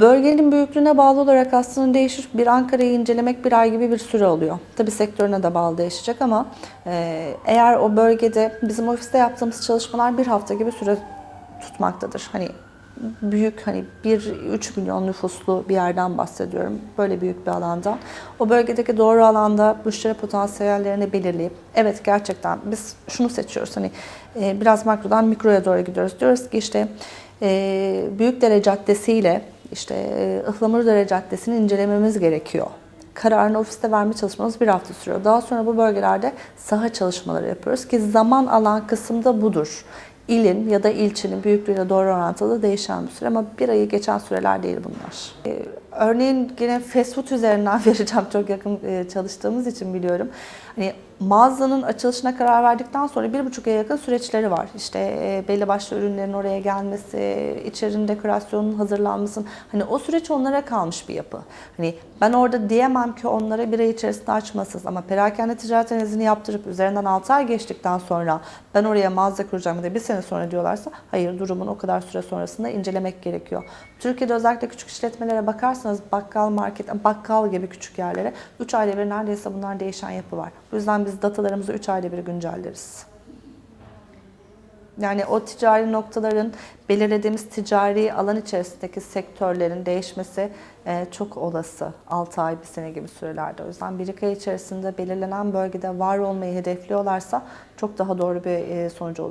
Bölgenin büyüklüğüne bağlı olarak aslında değişir. Bir Ankara'yı incelemek bir ay gibi bir süre oluyor. Tabii sektörüne de bağlı değişecek ama e, eğer o bölgede bizim ofiste yaptığımız çalışmalar bir hafta gibi süre tutmaktadır. Hani büyük hani 1-3 milyon nüfuslu bir yerden bahsediyorum. Böyle büyük bir alandan. O bölgedeki doğru alanda müşteri potansiyellerini belirleyip evet gerçekten biz şunu seçiyoruz. Hani e, biraz makrodan mikroya doğru gidiyoruz. Diyoruz ki işte e, Büyükdere Caddesi ile işte e, Ihlamurdere Caddesi'ni incelememiz gerekiyor. Kararını ofiste verme çalışmamız bir hafta sürüyor. Daha sonra bu bölgelerde saha çalışmaları yapıyoruz ki zaman alan kısımda budur ilin ya da ilçenin büyüklüğüne doğru orantılı değişen bir süre ama bir ayı geçen süreler değil bunlar. Örneğin yine fast food üzerinden vereceğim çok yakın e, çalıştığımız için biliyorum. Hani mağazanın açılışına karar verdikten sonra bir buçuk aya yakın süreçleri var. İşte e, belli başlı ürünlerin oraya gelmesi, içerinin dekorasyonun hazırlanması. Hani o süreç onlara kalmış bir yapı. Hani ben orada diyemem ki onlara bir ay içerisinde açmasız ama perakende ticaret analizini yaptırıp üzerinden 6 ay geçtikten sonra ben oraya mağaza kuracağım da bir sene sonra diyorlarsa hayır durumun o kadar süre sonrasında incelemek gerekiyor. Türkiye'de özellikle küçük işletmelere bakarsanız bakkal, market, bakkal gibi küçük yerlere 3 ayda bir neredeyse bunlar değişen yapı var. Bu yüzden biz datalarımızı 3 ayda bir güncelleriz. Yani o ticari noktaların belirlediğimiz ticari alan içerisindeki sektörlerin değişmesi e, çok olası. 6 ay, bir sene gibi sürelerde. O yüzden bir iki ay içerisinde belirlenen bölgede var olmayı hedefliyorlarsa çok daha doğru bir e, sonucu olur.